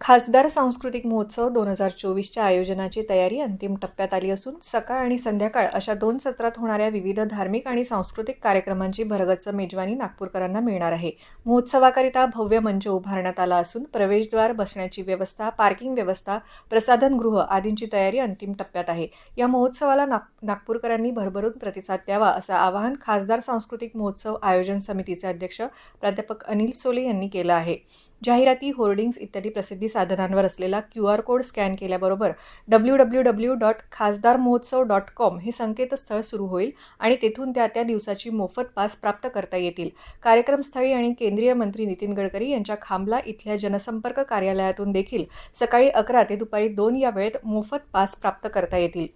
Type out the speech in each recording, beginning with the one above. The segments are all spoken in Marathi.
खासदार सांस्कृतिक महोत्सव दोन हजार चोवीसच्या आयोजनाची तयारी अंतिम टप्प्यात आली असून सकाळ आणि संध्याकाळ अशा दोन सत्रात होणाऱ्या विविध धार्मिक आणि सांस्कृतिक कार्यक्रमांची भरगच्च मेजवानी नागपूरकरांना मिळणार आहे. महोत्सवाकरिता भव्य मंच उभारण्यात आला असून प्रवेशद्वार बसण्याची व्यवस्था पार्किंग व्यवस्था प्रसाधनगृह आदींची तयारी अंतिम टप्प्यात आहे. या महोत्सवाला नाग नागपूरकरांनी भरभरून प्रतिसाद द्यावा असं आवाहन खासदार सांस्कृतिक महोत्सव आयोजन समितीचे अध्यक्ष प्राध्यापक अनिल सोले यांनी केलं आहे. जाहिराती होर्डिंग्ज इत्यादी प्रसिद्धी साधनांवर असलेला क्यू आर कोड स्कॅन केल्याबरोबर डब्ल्यू डब्ल्यू डब्ल्यू डॉट खासदार महोत्सव डॉट कॉम हे संकेतस्थळ सुरू होईल आणि तेथून त्या त्या दिवसाची मोफत पास प्राप्त करता येतील. कार्यक्रमस्थळी आणि केंद्रीय मंत्री नितीन गडकरी यांच्या खांबला इथल्या जनसंपर्क कार्यालयातून देखील सकाळी अकरा ते दुपारी दोन या वेळेत मोफत पास प्राप्त करता येतील.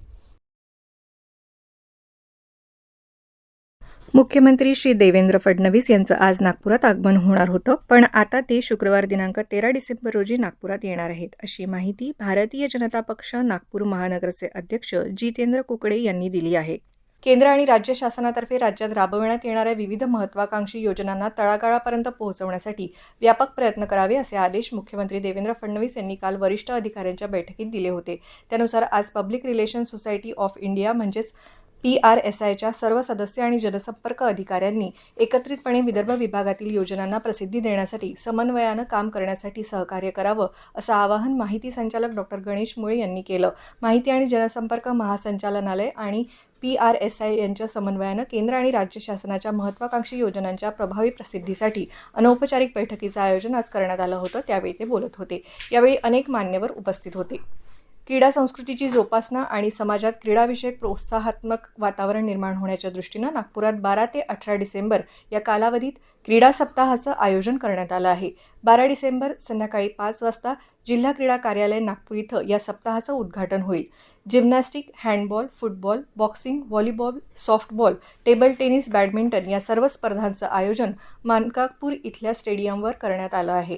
मुख्यमंत्री श्री देवेंद्र फडणवीस यांचं आज नागपुरात आगमन होणार होतं पण आता ते शुक्रवार दिनांक तेरा डिसेंबर रोजी नागपुरात येणार आहेत अशी माहिती भारतीय जनता पक्ष नागपूर महानगरचे अध्यक्ष जितेंद्र कुकडे यांनी दिली आहे. केंद्र आणि राज्य शासनातर्फे राज्यात राबविण्यात येणाऱ्या विविध महत्वाकांक्षी योजनांना तळागाळापर्यंत पोहोचवण्यासाठी व्यापक प्रयत्न करावे असे आदेश मुख्यमंत्री देवेंद्र फडणवीस यांनी काल वरिष्ठ अधिकाऱ्यांच्या बैठकीत दिले होते. त्यानुसार आज public relation society of India म्हणजेच पी आर एस आयच्या सर्व सदस्य आणि जनसंपर्क अधिकाऱ्यांनी एकत्रितपणे विदर्भ विभागातील योजनांना प्रसिद्धी देण्यासाठी समन्वयानं काम करण्यासाठी सहकार्य करावं असं आवाहन माहिती संचालक डॉक्टर गणेश मुळे यांनी केलं. माहिती आणि जनसंपर्क महासंचालनालय आणि पी आर एस आय यांच्या समन्वयानं केंद्र आणि राज्य शासनाच्या महत्त्वाकांक्षी योजनांच्या प्रभावी प्रसिद्धीसाठी अनौपचारिक बैठकीचं आयोजन आज करण्यात आलं होतं त्यावेळी ते बोलत होते. यावेळी अनेक मान्यवर उपस्थित होते. क्रीडा संस्कृतीची जोपासना आणि समाजात क्रीडाविषयक प्रोत्साहात्मक वातावरण निर्माण होण्याच्या दृष्टीनं नागपुरात बारा ते अठरा डिसेंबर या कालावधीत क्रीडा सप्ताहाचं आयोजन करण्यात आलं आहे. बारा डिसेंबर संध्याकाळी पाच वाजता जिल्हा क्रीडा कार्यालय नागपूर इथं या सप्ताहाचं उद्घाटन होईल. Gymnastic handball football boxing volleyball softball table tennis badminton या सर्व स्पर्धांचं आयोजन मानकापूर इथल्या स्टेडियमवर करण्यात आलं आहे.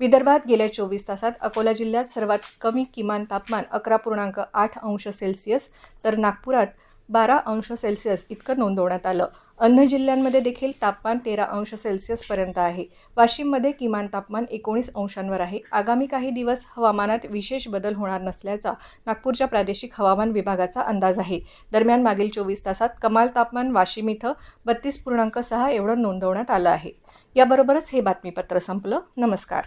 विदर्भात गेल्या चोवीस तासात अकोला जिल्ह्यात सर्वात कमी किमान तापमान अकरा पूर्णांक आठ अंश सेल्सिअस तर नागपुरात बारा अंश सेल्सिअस इतकं नोंदवण्यात आलं. अन्य जिल्ह्यांमध्ये देखील तापमान तेरा अंश सेल्सिअसपर्यंत आहे. वाशिममध्ये किमान तापमान एकोणीस अंशांवर आहे. आगामी काही दिवस हवामानात विशेष बदल होणार नसल्याचा नागपूरच्या प्रादेशिक हवामान विभागाचा अंदाज आहे. दरम्यान मागील चोवीस तासात कमाल तापमान वाशिम इथं बत्तीस पूर्णांक सहा एवढं नोंदवण्यात आलं आहे. याबरोबरच हे बातमीपत्र संपलं. नमस्कार.